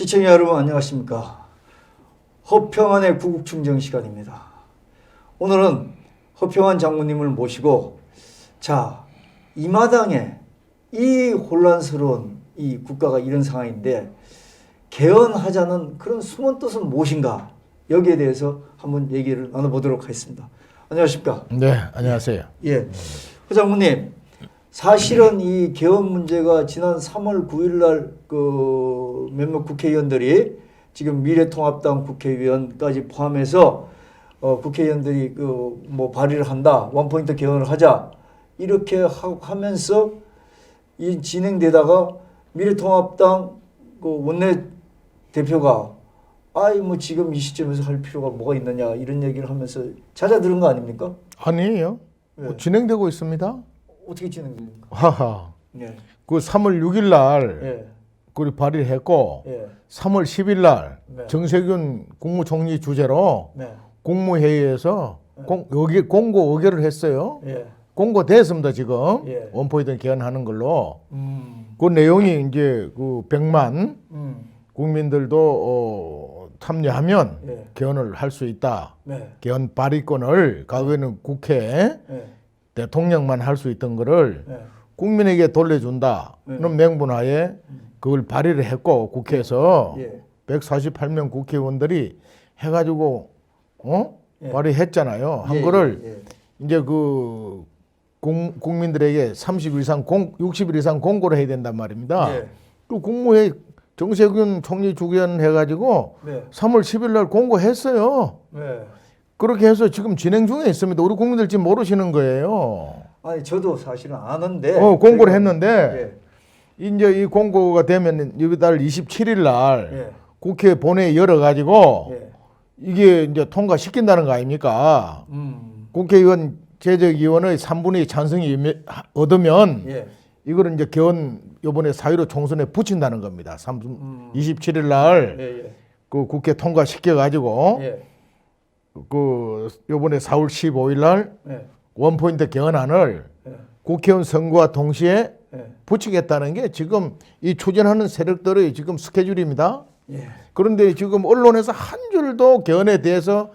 시청자 여러분 안녕하십니까. 허평안의 구국충정 시간입니다. 오늘은 허평안 장모님을 모시고 자, 이 마당에 이 혼란스러운 이 국가가 이런 상황인데 개헌하자는 그런 숨은 뜻은 무엇인가 여기에 대해서 한번 얘기를 나눠보도록 하겠습니다. 안녕하십니까? 네, 안녕하세요. 예. 허 장모님, 사실은 이 개헌 문제가 지난 3월 9일 날 그 몇몇 국회의원들이 지금 미래통합당 국회의원까지 포함해서 어 국회의원들이 그 뭐 발의를 한다. 원포인트 개헌을 하자. 이렇게 하, 하면서 이 진행되다가 미래통합당 그 원내 대표가 아이 뭐 지금 이 시점에서 할 필요가 뭐가 있느냐 이런 얘기를 하면서 잦아들은 거 아닙니까? 아니에요. 네. 뭐 진행되고 있습니다. 어떻게 진행됩니까? 하하. 예. 그 3월 6일 날 예. 그리 발의를 했고 예. 3월 10일 날 네. 정세균 국무총리 주재로 네. 국무회의에서 공, 의결, 공고 의결을 했어요. 예. 공고 됐습니다 지금 예. 원포인트 개헌하는 걸로. 음. 그 내용이 이제 그 100만 음. 국민들도 어, 참여하면 예. 개헌을 할 수 있다. 네. 개헌 발의권을 과거에는 국회 예. 대통령만 할 수 있던 거를 예. 국민에게 돌려준다. 네. 맹분하에 그걸 발의를 했고 국회에서 예. 148명 국회의원들이 해가지고 어 예. 발의했잖아요. 한 예, 거를 예. 이제 그 공, 국민들에게 30일 이상 공, 60일 이상 공고를 해야 된단 말입니다. 예. 그 국무회의 정세균 총리 주견 해가지고 네. 3월 10일 날 공고했어요. 네. 그렇게 해서 지금 진행 중에 있습니다. 우리 국민들 지금 모르시는 거예요. 아니 저도 사실은 아는데. 어, 공고를 했는데 이제 이 공고가 되면 이달 27일 날 예. 국회 본회의 열어 가지고 예. 예. 이게 이제 통과시킨다는 거 아닙니까? 음. 국회의원 재적위원의 3분의 2 찬성이 얻으면 예. 이거를 이제 개헌 요번에 사유로 총선에 붙인다는 겁니다. 3, 음. 27일 날 예. 예. 그 국회 통과시켜 가지고 예. 그 요번에 4월 15일 날 예. 원포인트 개헌안을 예. 국회의원 선거와 동시에 예. 붙이겠다는 게 지금 이 추진하는 세력들의 지금 스케줄입니다. 예. 그런데 지금 언론에서 한 줄도 개헌에 대해서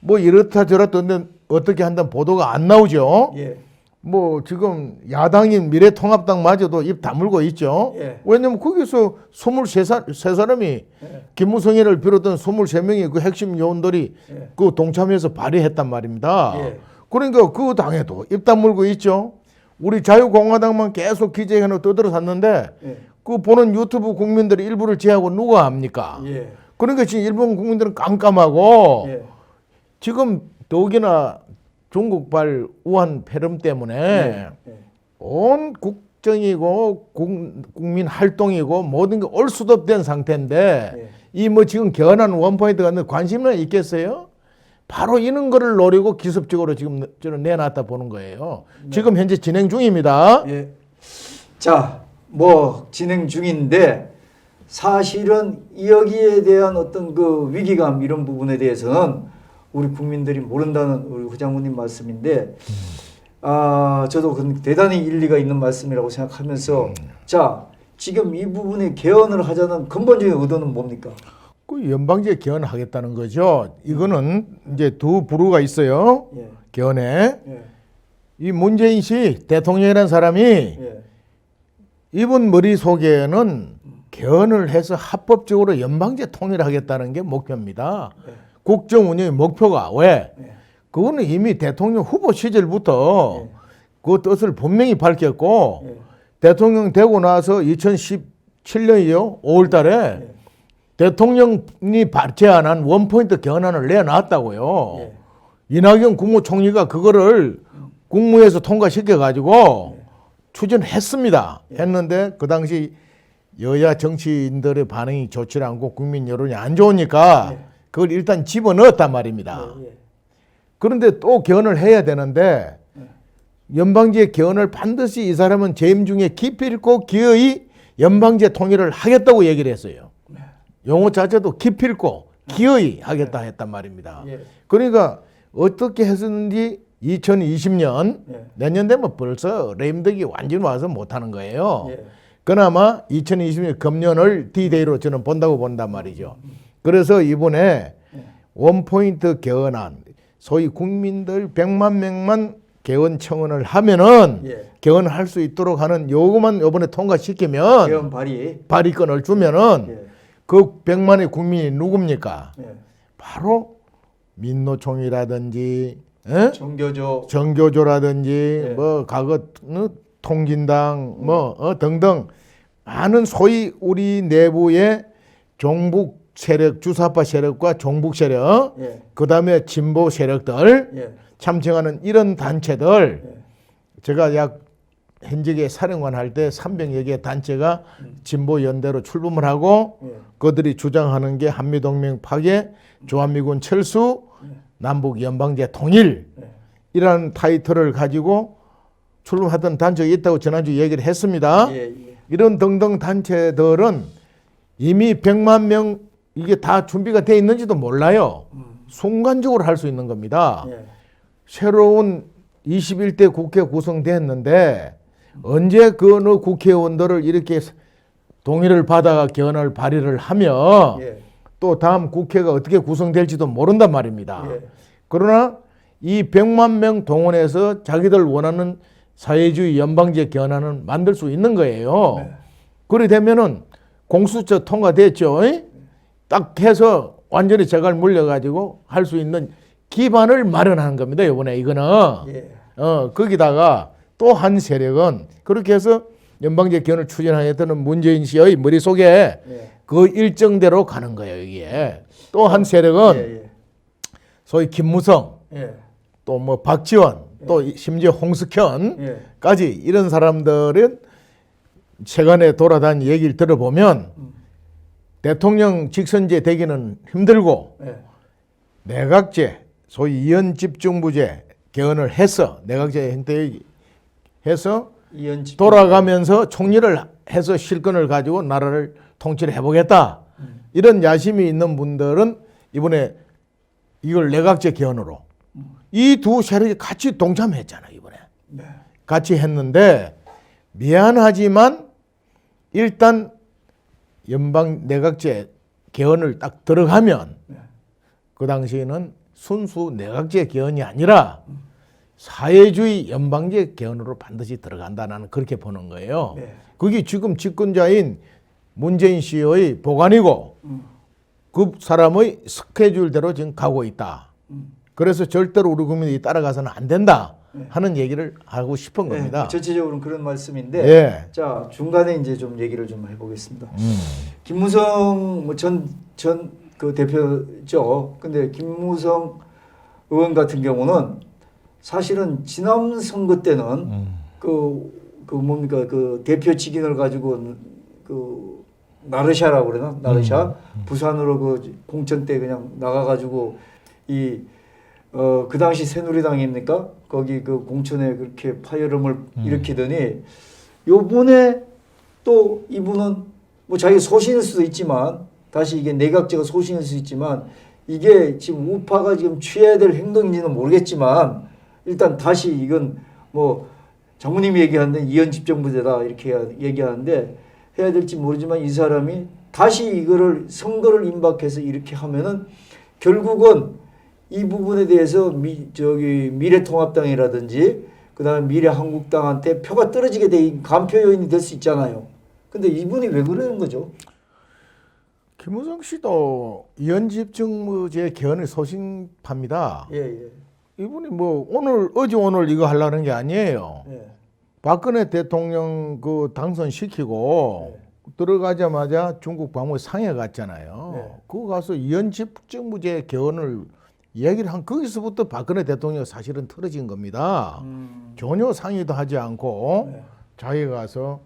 뭐 이렇다 저렇다 어떻게 한다는 보도가 안 나오죠. 예. 뭐 지금 야당인 미래통합당마저도 입 다물고 있죠. 예. 왜냐면 거기서 23사, 세 사람이 예. 김무성이를 비롯한 23명의 그 핵심 요원들이 예. 그 동참해서 발의했단 말입니다. 예. 그러니까 그 당에도 입 다물고 있죠. 우리 자유공화당만 계속 기재해놓고 떠들어섰는데 예. 그 보는 유튜브 국민들이 일부를 제하고 누가 합니까? 예. 그러니까 지금 일본 국민들은 깜깜하고 예. 지금 더욱이나 중국발 우한 폐렴 때문에 예. 온 국정이고 국, 국민 활동이고 모든 게 올 수도 없된 상태인데 예. 이뭐 지금 개헌한 원포인트가 관심은 있겠어요? 바로 이런 거를 노리고 기습적으로 지금 저는 내놨다 보는 거예요. 지금 현재 진행 중입니다. 예. 자, 뭐 진행 중인데 사실은 여기에 대한 어떤 그 위기감 이런 부분에 대해서는 우리 국민들이 모른다는 우리 후장모님 말씀인데 아 저도 그 대단히 일리가 있는 말씀이라고 생각하면서 자 지금 이 부분에 개헌을 하자는 근본적인 의도는 뭡니까? 그 연방제 개헌하겠다는 거죠. 이거는 이제 두 부류가 있어요. 예, 개헌에. 예, 이 문재인 씨 대통령이라는 사람이 예, 이분 머릿속에는 개헌을 해서 합법적으로 연방제 통일하겠다는 게 목표입니다. 예, 국정 운영의 목표가 왜? 예, 그거는 이미 대통령 후보 시절부터 예. 그 뜻을 분명히 밝혔고 예, 대통령 되고 나서 2017년이요 5월 달에 예. 대통령이 발- 제안한 원포인트 개헌안을 내놨다고요. 예. 이낙연 국무총리가 그거를 국무에서 통과시켜 가지고 추진했습니다. 했는데 그 당시 여야 정치인들의 반응이 좋지 않고 국민 여론이 안 좋으니까 예. 그걸 일단 집어넣었단 말입니다. 예, 예. 그런데 또 개헌을 해야 되는데 연방제 개헌을 반드시 이 사람은 재임 중에 깊이 있고 기어이 연방제 통일을 하겠다고 얘기를 했어요. 용어 자체도 깊이 있고 기어이 하겠다 했단 말입니다. 예. 그러니까 어떻게 했었는지 2020년 예. 내년 되면 벌써 레임덕이 완전히 와서 못하는 거예요. 예. 그나마 2020년 금년을 D-Day로 저는 본다고 본단 말이죠. 그래서 이번에 원포인트 개헌안 소위 국민들 100만 명만 개헌 청원을 하면은 예. 개헌할 수 있도록 하는 요거만 이번에 통과시키면 개헌 발의. 발의권을 주면은 예. 그 100만의 국민이 누굽니까? 예. 바로 민노총이라든지 예? 정교조. 정교조라든지 예. 뭐 과거 어, 통진당 뭐 어, 등등 많은 소위 우리 내부의 종북 세력 주사파 세력과 종북 세력 예. 그다음에 진보 세력들 예. 참여하는 이런 단체들 예. 제가 약 현직에 사령관 할 때 300여 개 단체가 진보 연대로 출범을 하고 예. 그들이 주장하는 게 한미 동맹 파괴, 주한미군 철수, 남북 연방제 통일 예. 이라는 타이틀을 가지고 출범하던 단체가 있다고 지난주 얘기를 했습니다. 예. 예. 이런 등등 단체들은 이미 100만 명 이게 다 준비가 돼 있는지도 몰라요. 순간적으로 할 수 있는 겁니다. 예. 새로운 21대 국회 구성됐는데 언제 그 어느 국회의원들을 이렇게 동의를 받아가 개헌을 발의를 하며 예. 또 다음 국회가 어떻게 구성될지도 모른단 말입니다. 예. 그러나 이 100만 명 동원해서 자기들 원하는 사회주의 연방제 개헌안을 만들 수 있는 거예요. 네. 그래 되면은 공수처 통과됐죠. 이? 딱 해서 완전히 제갈 물려가지고 할 수 있는 기반을 마련하는 겁니다. 이번에 이거는 예. 어 거기다가 또 한 세력은 그렇게 해서 연방제 개헌을 추진하였던 문재인 씨의 머릿속에 예. 그 일정대로 가는 거예요. 이게 또 한 세력은 예. 소위 김무성 예. 또뭐 박지원 또 심지어 홍석현까지 예. 이런 사람들은 최근에 돌아다닌 얘기를 들어보면 대통령 직선제 되기는 힘들고 예. 내각제 소위 이원 집중부제 개헌을 해서 내각제 형태 해서 돌아가면서 총리를 해서 실권을 가지고 나라를 통치를 해보겠다. 이런 야심이 있는 분들은 이번에 이걸 내각제 개헌으로. 이두 세력이 같이 동참했잖아 이번에. 네. 같이 했는데 미안하지만 일단 연방 내각제 개헌을 딱 들어가면 그 당시에는 순수 내각제 개헌이 아니라 사회주의 연방제 개헌으로 반드시 들어간다 나는 그렇게 보는 거예요. 네. 그게 지금 집권자인 문재인 씨의 보관이고 그 사람의 스케줄대로 지금 가고 있다. 그래서 절대로 우리 국민이 따라가서는 안 된다 하는 얘기를 하고 싶은 네, 겁니다. 전체적으로는 그런 말씀인데 예. 자 중간에 이제 좀 얘기를 좀 해보겠습니다. 음. 김무성 뭐 뭐전 전 그 대표죠. 근데 김무성 의원 같은 경우는 사실은 지난 선거 때는 음. 그 그 뭡니까 그 대표 직인을 가지고 그 나르샤라고 그러나 나르샤 부산으로 그 공천 때 그냥 나가가지고 이 어 그 당시 새누리당입니까? 거기 그 공천에 그렇게 파열음을 일으키더니 요번에 또 이분은 뭐 자기 소신일 수도 있지만 다시 이게 내각제가 소신일 수 있지만 이게 지금 우파가 지금 취해야 될 행동인지는 모르겠지만 일단 다시 이건 뭐 장모님이 얘기하는데 이현 집정부제다 이렇게 얘기하는데 해야 될지 모르지만 이 사람이 다시 이거를 선거를 임박해서 이렇게 하면은 결국은 이 부분에 대해서 미, 저기 미래통합당이라든지 그다음에 미래한국당한테 표가 떨어지게 돼 간표 요인이 될 수 있잖아요. 근데 이분이 왜 그러는 거죠? 김우성 씨도 이현집중무제 개헌의 소신파입니다. 예, 예. 이분이 뭐 오늘 어제 오늘 이거 하려는 게 아니에요. 예. 박근혜 대통령 그 당선시키고 들어가자마자 중국 방문 상해 갔잖아요. 네. 그거 가서 이현집중무제 개헌을 이야기를 한 거기서부터 박근혜 대통령 사실은 틀어진 겁니다. 음. 전혀 상의도 하지 않고 네. 자기가 가서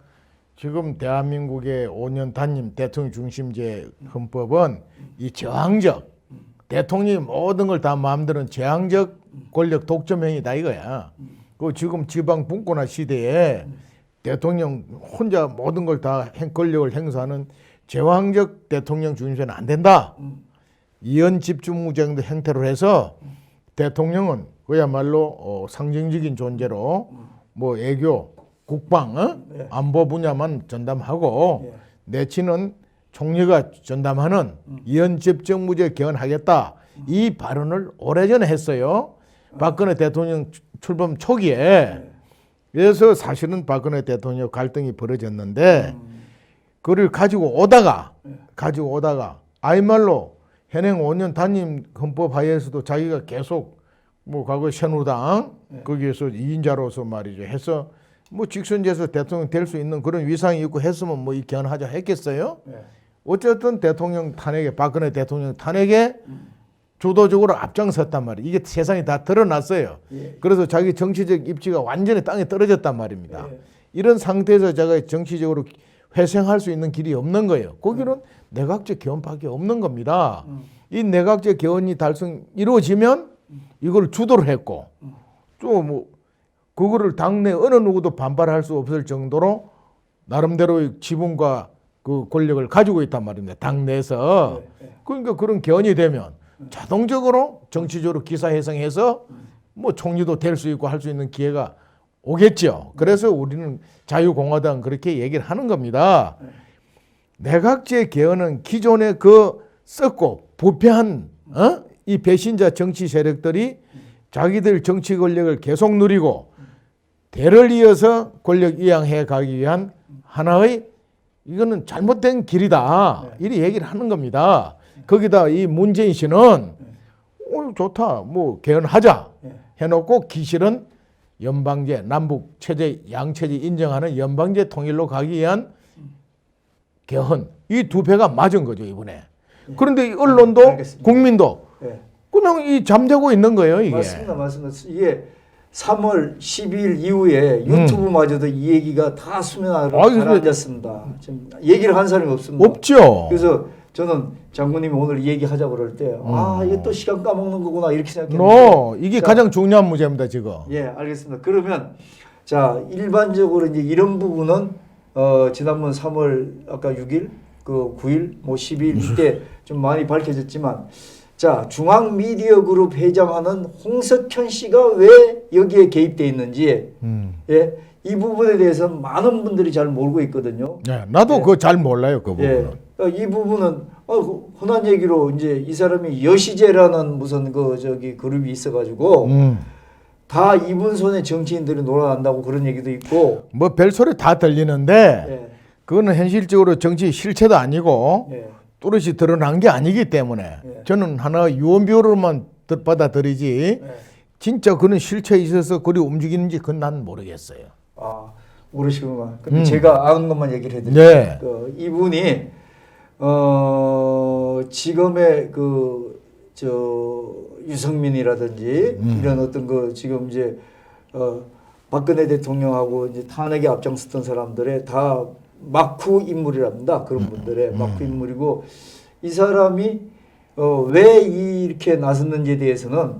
지금 대한민국의 5년 단임 대통령 중심제 헌법은 이 저항적 대통령이 모든 걸 다 마음대로 제왕적 권력 독점행위다 이거야. 그 지금 지방 분권화 시대에 대통령 혼자 모든 걸 다 권력을 행사하는 제왕적 대통령 중심제는 안 된다. 이연 집중무장도 형태로 해서 대통령은 그야말로 어, 상징적인 존재로 뭐 애교 국방, 어? 예. 안보 분야만 전담하고 예. 내치는 총리가 전담하는 음. 이원집정무제 개헌하겠다 이 발언을 오래전에 했어요. 박근혜 대통령 출- 출범 초기에 예. 그래서 사실은 박근혜 대통령 갈등이 벌어졌는데 음. 그를 가지고 오다가 예. 가지고 오다가 아이말로 현행 5년 단임 헌법 하에서도 자기가 계속 뭐 과거 새누당 네. 거기에서 2인자로서 말이죠 해서 뭐 직선제에서 대통령 될 수 있는 그런 위상이 있고 했으면 뭐이 개헌하자 했겠어요? 예. 어쨌든 대통령 탄핵에 박근혜 대통령 탄핵에 주도적으로 앞장섰단 말이에요. 이게 세상에 다 드러났어요. 예. 그래서 자기 정치적 입지가 완전히 땅에 떨어졌단 말입니다. 예. 이런 상태에서 제가 정치적으로 회생할 수 있는 길이 없는 거예요. 거기는 내각제 개헌밖에 없는 겁니다. 음. 이 내각제 개헌이 달성 이루어지면 이걸 주도를 했고 좀뭐 그거를 당내 어느 누구도 반발할 수 없을 정도로 나름대로의 지분과 그 권력을 가지고 있단 말입니다. 당내에서 예. 예. 그러니까 그런 개헌이 되면 자동적으로 정치적으로 기사회생해서 뭐 총리도 될 수 있고 할 수 있는 기회가 오겠죠. 그래서 우리는 자유공화당 그렇게 얘기를 하는 겁니다. 내각제 개헌은 기존의 그 썩고 부패한 어? 이 배신자 정치 세력들이 자기들 정치 권력을 계속 누리고 대를 이어서 권력 이양해 가기 위한 하나의 이거는 잘못된 길이다. 이리 얘기를 하는 겁니다. 거기다 이 문재인 씨는 어, 좋다. 뭐 개헌하자. 예. 해놓고 기실은 연방제 남북 체제 양체제 인정하는 연방제 통일로 가기 위한 개헌 이 두 배가 맞은 거죠 이번에. 그런데 이 언론도 예. 알겠습니다. 국민도 예. 그냥 이 잠자고 있는 거예요 이게. 맞습니다, 맞습니다. 이게 3월 12일 이후에 유튜브마저도 이 얘기가 다 수면 아래 음. 아, 이거- 가라앉았습니다. 지금 얘기를 한 사람이 없습니다. 없죠. 그래서 저는 장군님이 오늘 이 얘기 하자 그럴 때, 아 음. 이게 또 시간 까먹는 거구나 이렇게 생각했는데. 노 이게 자, 가장 중요한 문제입니다 지금. 예, 알겠습니다. 그러면 자 일반적으로 이제 이런 부분은 어, 지난번 3월 아까 6일, 그 9일, 뭐 12일 이때 좀 많이 밝혀졌지만 자 중앙 미디어 그룹 회장하는 홍석현 씨가 왜 여기에 개입돼 있는지 음. 예, 이 부분에 대해서 많은 분들이 잘 모르고 있거든요. 네, 나도 예. 그거 잘 몰라요 그 부분은. 예, 이 부분은 어, 그 흔한 얘기로 이제 이 사람이 여시제라는 무슨 그 저기 그룹이 있어가지고 음. 다 이분 손에 정치인들이 놀아난다고 그런 얘기도 있고. 뭐 별소리 다 들리는데 예, 그거는 현실적으로 정치 실체도 아니고 예, 또렷이 드러난 게 아니기 때문에 예. 저는 하나 유언비어로만 들- 받아들이지 예. 진짜 그런 실체에 있어서 그리 움직이는지 그건 난 모르겠어요. 아 모르시구나. 근데 음. 제가 아는 것만 얘기를 해드릴게요. 네. 그 이분이 어 지금의 그 저 유승민이라든지 음. 이런 어떤 그 지금 이제 어 박근혜 대통령하고 이제 탄핵에 앞장섰던 사람들의 다 막후 인물이랍니다. 음. 그런 분들의 막후 인물이고 이 사람이 어, 왜 이렇게 나섰는지에 대해서는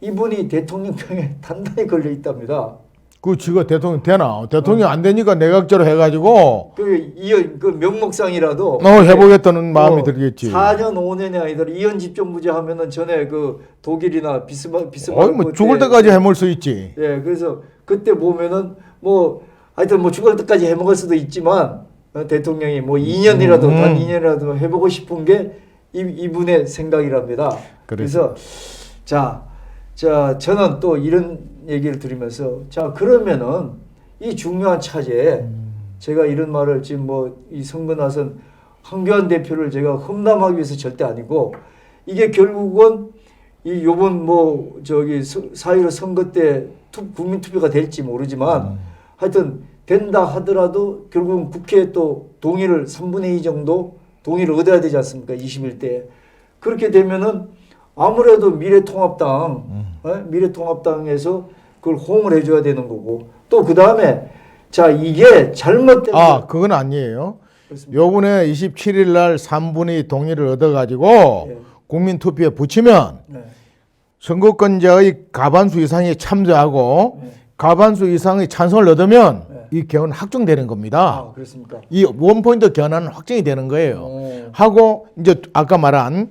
이분이 대통령병에 단단히 걸려 있답니다. 그 지가 대통령 되나? 대통령 안 되니까 내각제로 해가지고 그 이연 그 명목상이라도 어 해보겠다는 마음이 뭐 들겠지. 4년 5년이 아니더라 이연 집정부제 하면은 전에 그 독일이나 비스마 비스마르크 어이 뭐때 죽을 때까지 해볼 수 있지. 예 그래서 그때 보면은 뭐 하여튼 뭐 죽을 때까지 해먹을 수도 있지만 어, 대통령이 뭐 2년이라도 음. 단 2년이라도 해보고 싶은 게 이, 이분의 생각이랍니다. 그래서 자, 자 저는 또 이런 얘기를 드리면서 자 그러면은 이 중요한 차제에 제가 이런 말을 지금 뭐 이 선거 나선 황교안 대표를 제가 험담하기 위해서 절대 아니고 이게 결국은 이 요번 뭐 저기 사일오 선거 때 투, 국민 투표가 될지 모르지만 하여튼 된다 하더라도 결국은 국회에 또 동의를 3분의 2 정도 동의를 얻어야 되지 않습니까? 21대. 그렇게 되면은 아무래도 미래통합당, 어? 미래통합당에서 그걸 호응을 해줘야 되는 거고 또 그 다음에 자 이게 잘못된 아 그건 아니에요. 그렇습니다. 요번에 27일 날 3분의 동의를 얻어가지고 예. 국민 투표에 붙이면 네. 선거권자의 가반수 이상이 참여하고 네. 가반수 이상의 찬성을 얻으면 네. 이 개헌 확정되는 겁니다. 아 그렇습니까? 이 원포인트 개헌안은 확정이 되는 거예요. 오. 하고 이제 아까 말한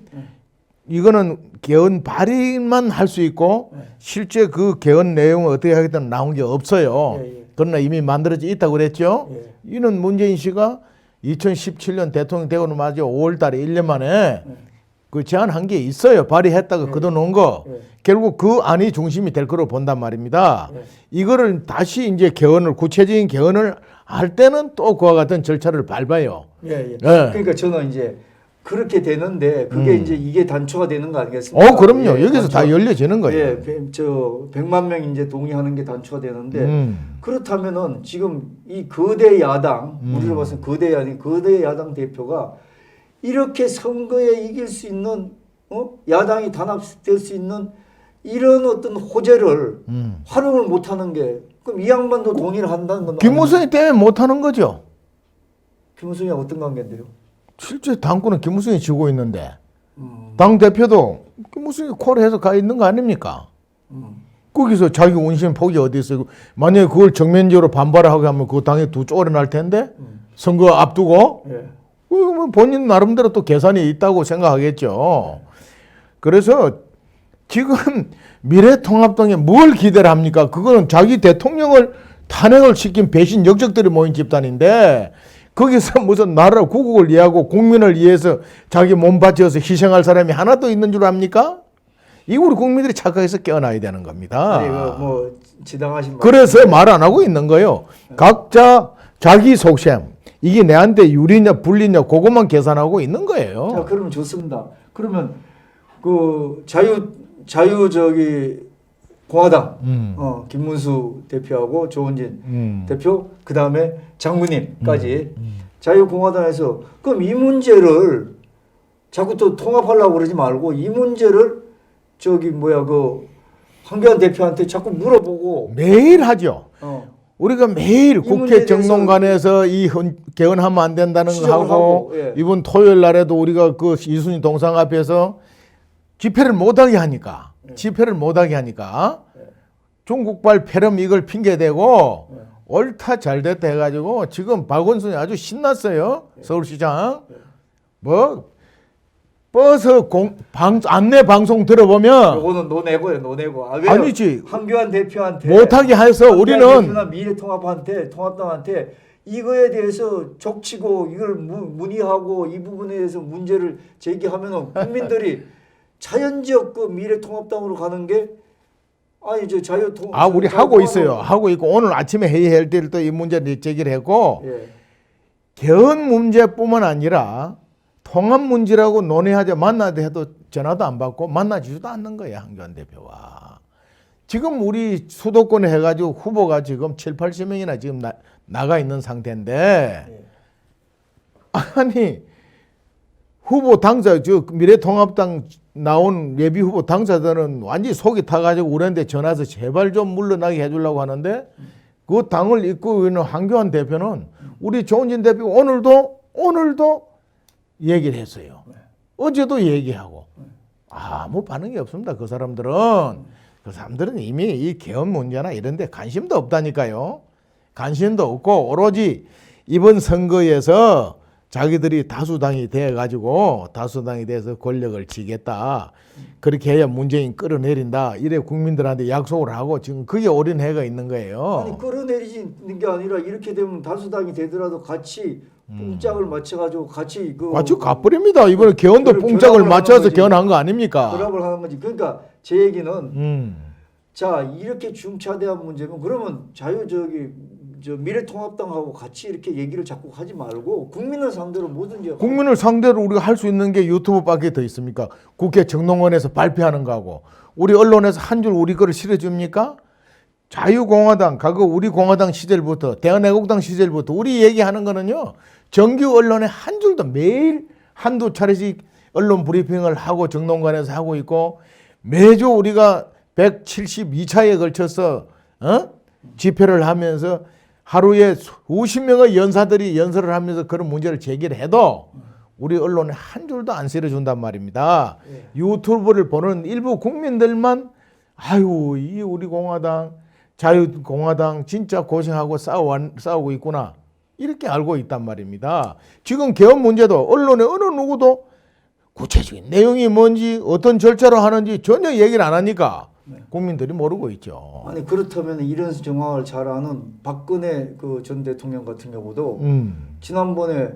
이거는 개헌 발의만 할 수 있고 네. 실제 그 개헌 내용을 어떻게 하겠다는 나온 게 없어요. 예, 예. 그러나 이미 만들어져 있다고 그랬죠. 예. 이는 문재인 씨가 2017년 대통령 되고는 맞아 5월 달에 1년 만에 그 제안한 게 있어요. 발의했다가 예. 걷어놓은 거. 예. 결국 그 안이 중심이 될 거로 본단 말입니다. 예. 이거를 다시 이제 개헌을 구체적인 개헌을 할 때는 또 그와 같은 절차를 밟아요. 예, 예. 예. 그러니까 저는 이제 그렇게 되는데 그게 음. 이제 이게 단초가 되는 거 아니겠습니까? 어, 그럼요. 예, 여기서 다 단초가- 열려지는 거예요. 예, 배- 저 100만 명 이제 동의하는 게 단초가 되는데 음. 그렇다면은 지금 이 거대 야당 음. 우리로 봐서 거대 야당 거대 야당 대표가 이렇게 선거에 이길 수 있는 어? 야당이 단합될 수 있는 이런 어떤 호재를 음. 활용을 못 하는 게 그럼 이 양반도 동의를 한다는 건 김무성이 때문에 못 하는 거죠. 김무성이 어떤 관계인데요? 실제 당권은 김무성이 쥐고 있는데 음, 당 대표도 김무성이 콜 해서 가 있는 거 아닙니까? 음. 거기서 자기 운신 폭이 어디 있어요? 만약에 그걸 정면적으로 반발하게 하면 그 당이 두 쪼그려 날 텐데 음. 선거 앞두고 예. 본인 나름대로 또 계산이 있다고 생각하겠죠. 그래서 지금 미래통합당에 뭘 기대를 합니까? 그거는 자기 대통령을 탄핵을 시킨 배신 역적들이 모인 집단인데 거기서 무슨 나라 국국을 위하고 국민을 위해서 자기 몸 바쳐서 희생할 사람이 하나도 있는 줄 압니까? 이 우리 국민들이 착각해서 깨어나야 되는 겁니다. 아니 그뭐 지당하신 말. 그래서 말 안 하고 있는 거예요. 각자 자기 속셈 이게 내한테 유리냐 불리냐 그것만 계산하고 있는 자 거예요. 그러면 좋습니다. 그러면 그 자유 자유 저기 공화당 음. 어 김문수 대표하고 조원진 음. 대표 그 다음에 장군님까지 자유공화당에서 그럼 이 문제를 자꾸 또 통합하려고 그러지 말고 이 문제를 저기 뭐야 그 황교안 대표한테 자꾸 물어보고 매일 하죠. 어 우리가 매일 이 국회 정론관에서 이 헌- 개헌하면 안 된다는 거 하고 하고, 예. 이번 토요일 날에도 우리가 그 이순희 동상 앞에서 집회를 못하게 하니까 예. 집회를 못하게 하니까 중국발 폐렴 이걸 핑계대고 예. 옳다 잘됐다 해가지고 지금 박원순이 아주 신났어요 예. 서울시장 뭐 버스 공, 방, 안내 방송 들어보면 요거는 노내고요 노내고 아, 왜요? 아니지. 황교안 대표한테 못하게 해서 우리는 미래통합한테 통합당한테 이거에 대해서 족치고 이걸 무- 문의하고 이 부분에 대해서 문제를 제기하면은 국민들이 자연적 그 미래통합당으로 가는 게 아니 저 자유통 아 우리 저- 하고 있어요 하고 있고 오늘 아침에 회의할 때도 이 문제를 제기를 했고 예. 개헌 문제뿐만 아니라 통합 문제라고 논의하자 만나도 해도 전화도 안 받고 만나지도 않는 거예요 한교안 대표와 지금 우리 수도권에 해가지고 후보가 지금 7, 80명이나 지금 나, 나가 있는 상태인데 예. 아니 후보 당사 저 미래통합당 나온 예비 후보 당사자들은 완전히 속이 타가지고 우리한테 전화해서 제발 좀 물러나게 해주려고 하는데 그 당을 이끌고 있는 한교안 대표는 우리 조은진 대표 오늘도 오늘도 얘기를 했어요. 어제도 얘기하고 아무 반응이 없습니다. 그 사람들은 그 사람들은 이미 이 개헌 문제나 이런데 관심도 없다니까요. 관심도 없고 오로지 이번 선거에서 자기들이 다수당이 돼 가지고 다수당이 돼서 권력을 쥐겠다. 그렇게 해야 문재인 끌어내린다. 이래 국민들한테 약속을 하고 지금 그게 올인해가 있는 거예요. 아니 끌어내리는 게 아니라 이렇게 되면 다수당이 되더라도 같이 뽕짝을 맞춰가지고 같이 그 같이 가버립니다. 이번에 개헌도 결- 뽕짝을 결합을 맞춰서 하는 거지. 개헌한 거 아닙니까? 결합을 하는 거지. 그러니까 제 얘기는 음. 자 이렇게 중차대한 문제면 그러면 자유 저기 저 미래통합당하고 같이 이렇게 얘기를 자꾸 하지 말고 국민을 상대로 뭐든지 국민을 상대로 우리가 할 수 있는 게 유튜브밖에 더 있습니까? 국회 정론원에서 발표하는 거하고 우리 언론에서 한 줄 우리 거를 실어줍니까? 자유공화당 과거 우리 공화당 시절부터 대한애국당 시절부터 우리 얘기하는 거는요 정규 언론에 한 줄도 매일 한두 차례씩 언론 브리핑을 하고 정론관에서 하고 있고 매주 우리가 172차에 걸쳐서 어? 집회를 하면서 하루에 수십 명의 연사들이 연설을 하면서 그런 문제를 제기를 해도 우리 언론에 한 줄도 안 실어준단 말입니다. 유튜브를 보는 일부 국민들만 아유 이 우리 공화당 자유공화당 진짜 고생하고 싸워 싸우고 있구나 이렇게 알고 있단 말입니다. 지금 개헌 문제도 언론에 어느 누구도 구체적인 내용이 뭔지 어떤 절차로 하는지 전혀 얘기를 안 하니까 네. 국민들이 모르고 있죠. 아니 그렇다면 이런 정황을 잘 아는 박근혜 그 전 대통령 같은 경우도 음. 지난번에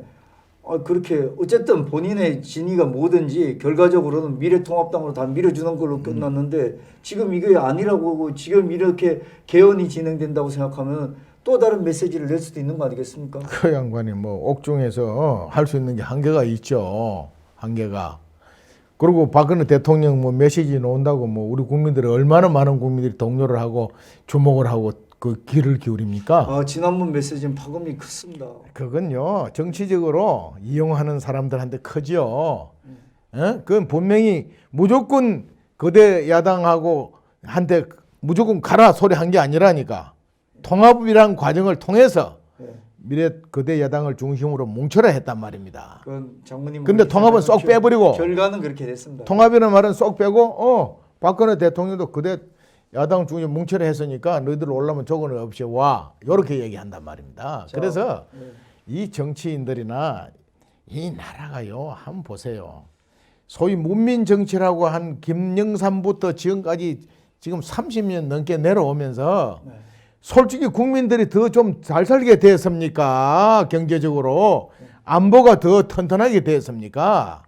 아, 그렇게 어쨌든 본인의 진위가 뭐든지 결과적으로는 미래통합당으로 다 밀어주는 걸로 음. 끝났는데 지금 이게 아니라고 지금 이렇게 개헌이 진행된다고 생각하면 또 다른 메시지를 낼 수도 있는 거 아니겠습니까? 그 양반이 뭐 옥중에서 할 수 있는 게 한계가 있죠. 한계가. 그리고 박근혜 대통령 뭐 메시지 나온다고 뭐 우리 국민들이 얼마나 많은 국민들이 동료를 하고 주목을 하고 그 귀를 기울입니까? 아, 지난번 메시지는 파급이 컸습니다. 그건요 정치적으로 이용하는 사람들한테 크죠. 예? 그건 분명히 무조건 거대 야당하고 한테 무조건 가라 소리 한 게 아니라니까 통합이란 과정을 통해서 네. 미래 거대 야당을 중심으로 뭉쳐라 했단 말입니다. 그건 장모님. 근데 통합은 쏙 빼버리고 결과는 그렇게 됐습니다. 통합이라는 말은 쏙 빼고 어 박근혜 대통령도 그대 야당 중심 뭉쳐라 했으니까 너희들 올라면 조건 없이 와 이렇게 얘기한단 말입니다. 자, 그래서 네. 이 정치인들이나 이 나라가요 한번 보세요. 소위 문민 정치라고 한 김영삼부터 지금까지 지금 30년 넘게 내려오면서 네. 솔직히 국민들이 더 좀 잘 살게 됐습니까? 경제적으로 안보가 더 튼튼하게 됐습니까?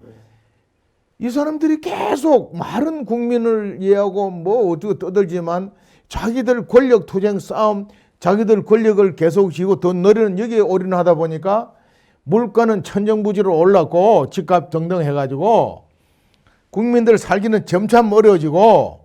이 사람들이 계속 많은 국민을 이해하고 뭐 어쩌고 떠들지만 자기들 권력 투쟁 싸움, 자기들 권력을 계속 쥐고 더 늘리는 여기에 올인하다 보니까 물가는 천정부지로 올랐고 집값 등등 해가지고 국민들 살기는 점점 어려워지고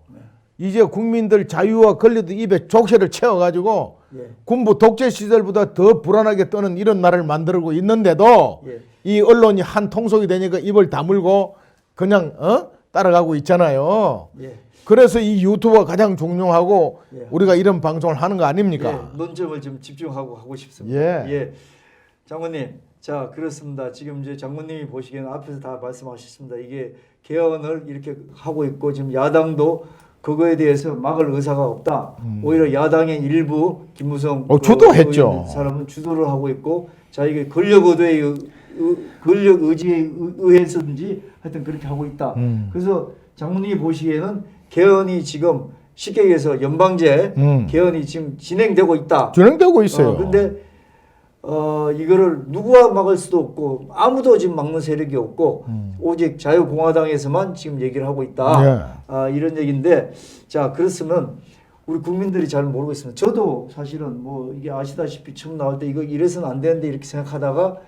이제 국민들 자유와 권리도 입에 족쇄를 채워가지고 예. 군부 독재 시절보다 더 불안하게 떠는 이런 나라를 만들고 있는데도 예. 이 언론이 한 통속이 되니까 입을 다물고 그냥 어? 따라가고 있잖아요. 예. 그래서 이 유튜브가 가장 중요하고 예. 우리가 이런 방송을 하는 거 아닙니까? 예, 논점을 좀 집중하고 하고 싶습니다. 예. 예. 장모님, 자 그렇습니다. 지금 이제 장모님이 보시기에는 앞에서 다 말씀하셨습니다. 이게 개헌을 이렇게 하고 있고 지금 야당도 그거에 대해서 막을 의사가 없다. 오히려 야당의 일부 김무성 음. 어, 그 주도했죠. 사람은 주도를 하고 있고 자 이게 권력 의도에 의- 의- 권력 의지에 의- 의해서든지 하여튼 그렇게 하고 있다. 음. 그래서 장모님이 보시기에는 개헌이 지금 쉽게 얘기해서 연방제 음. 개헌이 지금 진행되고 있다. 진행되고 있어요. 어, 근데 어 이거를 누구가 막을 수도 없고 아무도 지금 막는 세력이 없고 음. 오직 자유공화당에서만 지금 얘기를 하고 있다. 예. 아, 이런 얘기인데 자 그렇으면 우리 국민들이 잘 모르고 있습니다. 저도 사실은 뭐 이게 아시다시피 처음 나올 때 이거 이래서는 안 되는데 이렇게 생각하다가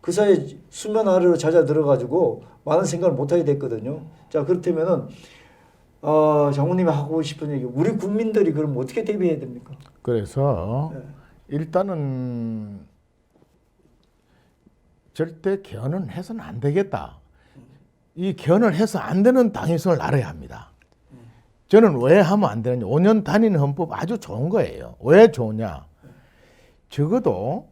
그 사이에 수면 아래로 잦아 들어가지고 많은 생각을 못 하게 됐거든요. 자 그렇다면은 어, 장모님이 하고 싶은 얘기 우리 국민들이 그럼 어떻게 대비해야 됩니까? 그래서 네. 일단은 절대 개헌은 해서는 안 되겠다. 이 개헌을 해서 안 되는 당위성을 알아야 합니다. 저는 왜 하면 안 되느냐. 5년 단위는 헌법 아주 좋은 거예요. 왜 좋으냐. 적어도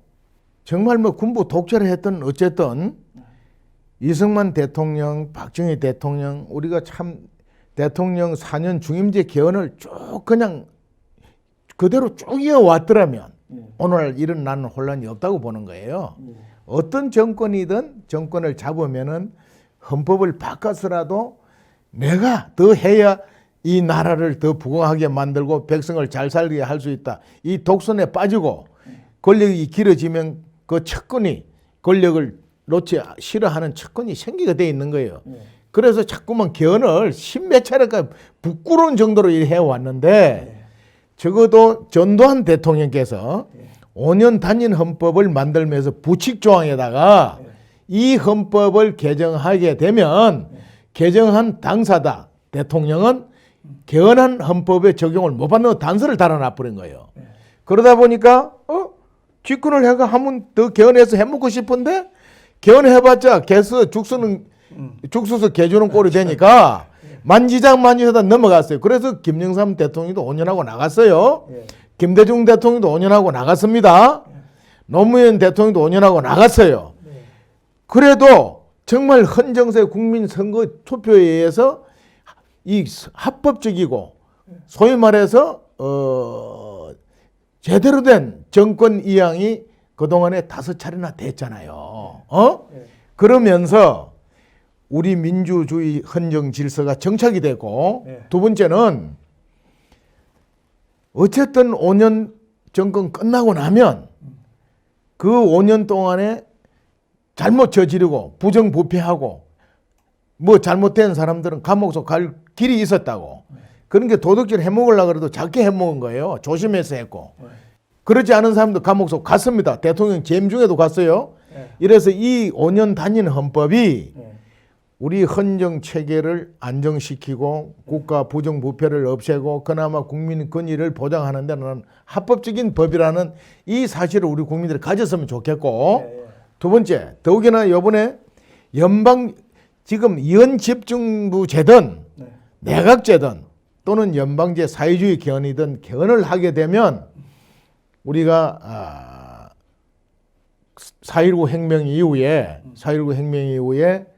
정말 뭐 군부 독재를 했던 어쨌든 이승만 대통령, 박정희 대통령 우리가 참 대통령 4년 중임제 개헌을 쭉 그냥 그대로 쭉 이어왔더라면 예. 오늘 일어나는 혼란이 없다고 보는 거예요. 예. 어떤 정권이든 정권을 잡으면은 헌법을 바꿔서라도 내가 더 해야 이 나라를 더 부강하게 만들고 백성을 잘 살게 할 수 있다. 이 독선에 빠지고 권력이 길어지면 그 척근이 권력을 놓지 싫어하는 척근이 생기게 돼 있는 거예요. 예. 그래서 자꾸만 개헌을 십몇 차례가 부끄러운 정도로 해왔는데 적어도 전두환 대통령께서 5년 단임 헌법을 만들면서 부칙 조항에다가 이 헌법을 개정하게 되면 개정한 당사다 대통령은 개헌한 헌법에 적용을 못 받는 단서를 달아놔 버린 거예요. 그러다 보니까 어 집권을 해가 하면 더 개헌해서 해먹고 싶은데 개헌해봤자 개수 죽수는 죽수서 개주는 꼴이 되니까 만지작 만지하다 넘어갔어요. 그래서 김영삼 대통령도 5년하고 나갔어요. 예. 김대중 대통령도 5년하고 나갔습니다. 노무현 대통령도 5년하고 나갔어요. 그래도 정말 헌정세 국민 선거 투표에 의해서 이 합법적이고 소위 말해서 어 제대로 된 정권 이양이 그동안에 다섯 차례나 됐잖아요. 어? 예. 그러면서 우리 민주주의 헌정 질서가 정착이 되고 네. 두 번째는 어쨌든 5년 정권 끝나고 나면 그 5년 동안에 잘못 저지르고 부정부패하고 뭐 잘못된 사람들은 감옥서 갈 길이 있었다고. 그런 게 도둑질 해먹으려고 그래도 작게 해먹은 거예요. 조심해서 했고. 그렇지 않은 사람도 감옥서 갔습니다. 대통령 재임 중에도 갔어요. 네. 이래서 이 5년 단위는 헌법이 네. 우리 헌정 체계를 안정시키고 국가 부정 부패를 없애고 그나마 국민 권익을 보장하는 데는 합법적인 법이라는 이 사실을 우리 국민들이 가졌으면 좋겠고 예, 예. 두 번째 더욱이나 이번에 연방 지금 연집중부제든 네. 내각제든 또는 연방제 사회주의 개헌이든 개헌을 하게 되면 우리가 아, 4.19 혁명 이후에 4.19 혁명 이후에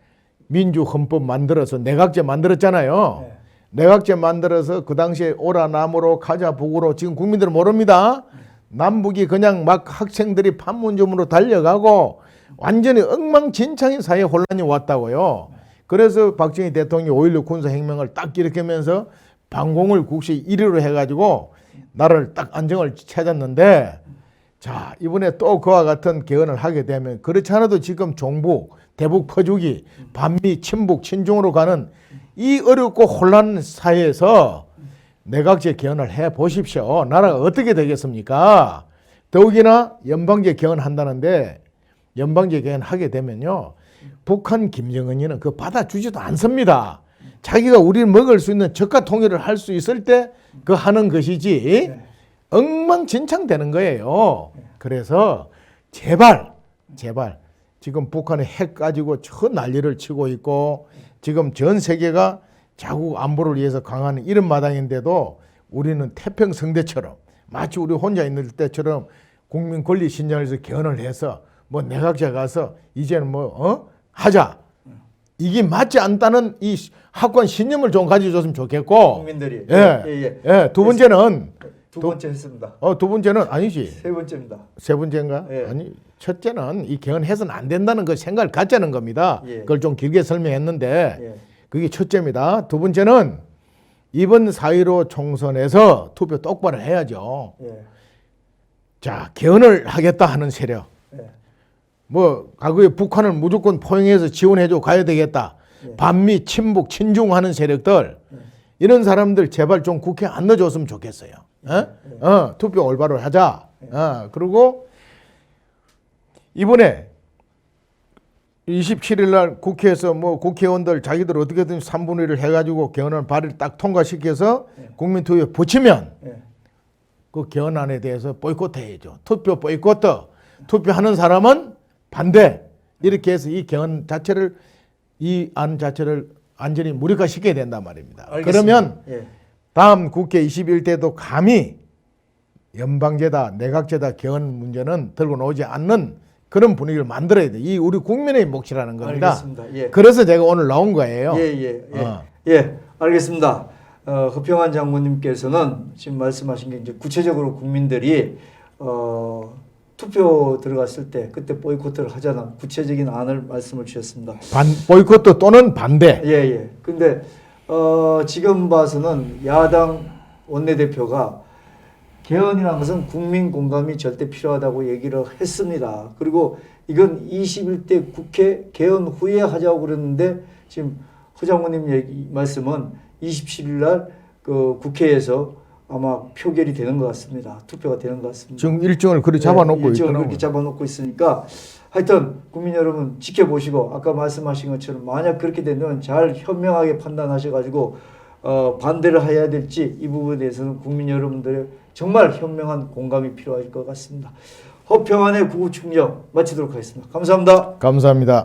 민주헌법 만들어서 내각제 만들었잖아요. 네. 내각제 만들어서 그 당시에 오라 남으로 가자 북으로 지금 국민들은 모릅니다. 남북이 그냥 막 학생들이 판문점으로 달려가고 완전히 엉망진창인 사회 혼란이 왔다고요. 그래서 박정희 대통령이 5.16 군사혁명을 딱 일으키면서 반공을 국시 1위로 해가지고 나라를 딱 안정을 찾았는데 자 이번에 또 그와 같은 개헌을 하게 되면 그렇지 않아도 지금 종북 대북 퍼주기 반미 친북 친중으로 가는 이 어렵고 혼란 사회에서 내각제 개헌을 해 보십시오. 나라가 어떻게 되겠습니까? 더욱이나 연방제 개헌한다는데 연방제 개헌 하게 되면요 북한 김정은이는 그 받아주지도 않습니다. 자기가 우리를 먹을 수 있는 저가 통일을 할 수 있을 때 그 하는 것이지 엉망진창 되는 거예요. 그래서 제발 제발 지금 북한이 핵 가지고 저 난리를 치고 있고 지금 전 세계가 자국 안보를 위해서 강하는 이런 마당인데도 우리는 태평성대처럼 마치 우리 혼자 있는 때처럼 국민 권리 신장에서 개헌을 해서 뭐 내각제 가서 이제는 뭐 어? 하자 이게 맞지 않다는 이 학관 신념을 좀 가져줬으면 좋겠고 국민들이 예. 예, 예, 두 번째는 두 번째 했습니다. 어, 두 번째는 아니지. 세 번째입니다. 세 번째인가? 예. 아니, 첫째는 이 개헌해서는 안 된다는 그 생각을 갖자는 겁니다. 예. 그걸 좀 길게 설명했는데 예. 그게 첫째입니다. 두 번째는 이번 4.15 총선에서 투표 똑바로 해야죠. 예. 자, 개헌을 하겠다 하는 세력. 예. 뭐 과거에 북한을 무조건 포용해서 지원해줘 가야 되겠다. 예. 반미 친북 친중하는 세력들 이런 사람들 제발 좀 국회 안 넣어줬으면 좋겠어요. 어? 어, 투표 올바로 하자. 어, 그리고 이번에 27일 날 국회에서 뭐 국회의원들 자기들 어떻게든 3분의 1을 해가지고 개헌안 발의를 딱 통과시켜서 국민투표에 붙이면 예. 그 개헌안에 대해서 보이콧해야죠. 투표 보이콧. 투표하는 사람은 반대. 이렇게 해서 이 개헌 자체를 이 안 자체를 완전히 무력화시켜야 된단 말입니다. 알겠습니다. 그러면 예. 다음 국회 21대도 감히 연방제다, 내각제다 개헌 문제는 들고 나오지 않는 그런 분위기를 만들어야 돼. 이 우리 국민의 몫이라는 겁니다. 알겠습니다. 예. 그래서 제가 오늘 나온 거예요. 예, 예, 예. 어. 예, 알겠습니다. 어, 허평한 장모님께서는 지금 말씀하신 게 이제 구체적으로 국민들이 어, 투표 들어갔을 때 그때 보이콧을 하자는 구체적인 안을 말씀을 주셨습니다. 반 보이콧 또는 반대. 예, 예. 근데 어, 지금 봐서는 야당 원내대표가 개헌이라는 것은 국민 공감이 절대 필요하다고 얘기를 했습니다. 그리고 이건 21대 국회 개헌 후에 하자고 그랬는데 지금 허 장모님 얘기 말씀은 27일 날그 국회에서 아마 표결이 되는 것 같습니다. 투표가 되는 것 같습니다. 지금 일정을 그리 잡아놓고 네, 일정을. 그렇게 잡아놓고 있으니까 하여튼 국민 여러분 지켜보시고 아까 말씀하신 것처럼 만약 그렇게 되면 잘 현명하게 판단하셔가지고 어, 반대를 해야 될지 이 부분에 대해서는 국민 여러분들의 정말 현명한 공감이 필요할 것 같습니다. 허평안의 구구충정 마치도록 하겠습니다. 감사합니다. 감사합니다.